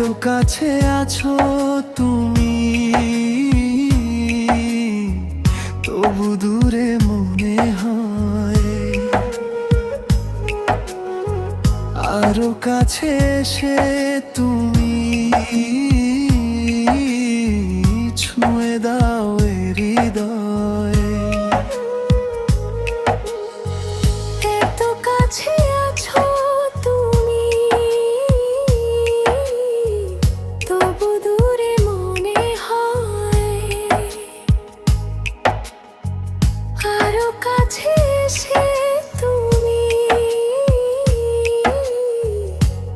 এত কাছে আছো তুমি। তবু দূরে মনে হয় আরও কাছে এসে তুমি। ছুঁয়ে দাও হৃদয়। এত কাছে কাছে এসে তুমি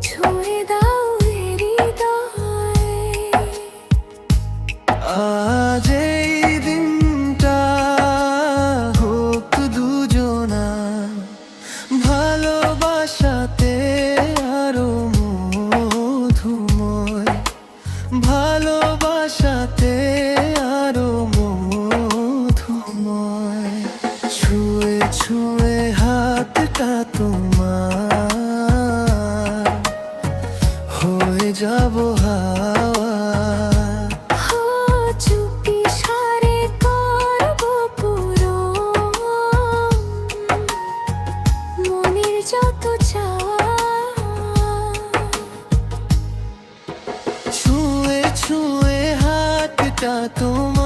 ছুঁয়ে দাও আজ এই দিনটা হোক দুজনা ভালোবাসাতে হাতটা তোমার। হয়ে যাব হাওয়া। চুপি সারে করব পূরণ মনের যত ছুঁয়ে ছুঁয়ে হাতটা তোমার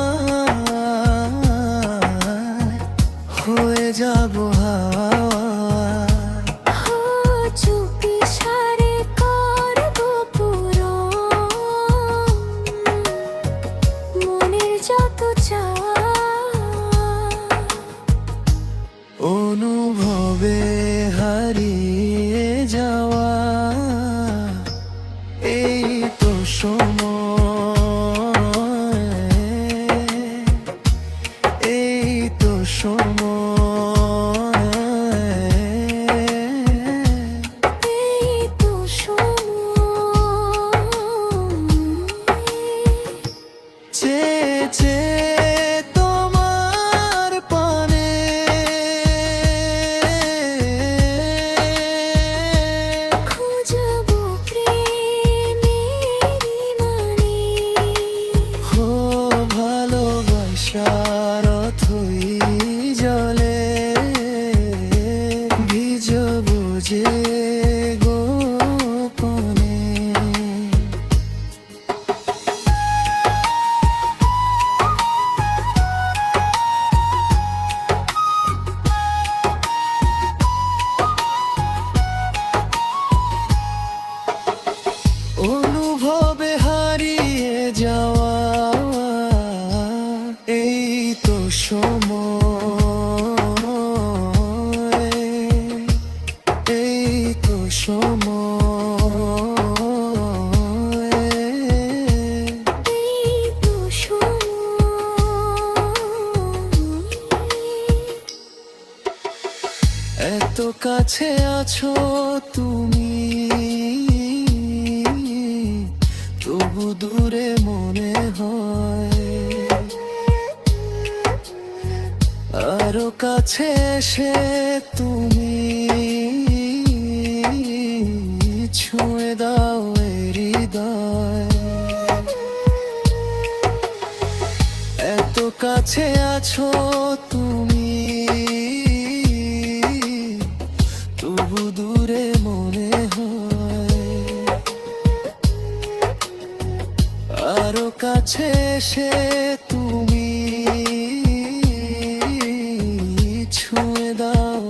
যাওয়া এই তো সময় এই তো সময়। জলে কাছে আছো তুমি। তবু দূরে মনে হয় আরও কাছে এসে তুমি। ছুঁয়ে দাও হৃদয়। এত কাছে আছো তুমি। আরও কাছে সে তুমি ছুঁয়ে দাও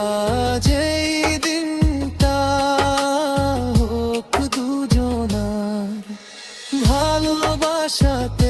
আজ এই দিনটা হোক দুজনার ভালোবাসাতে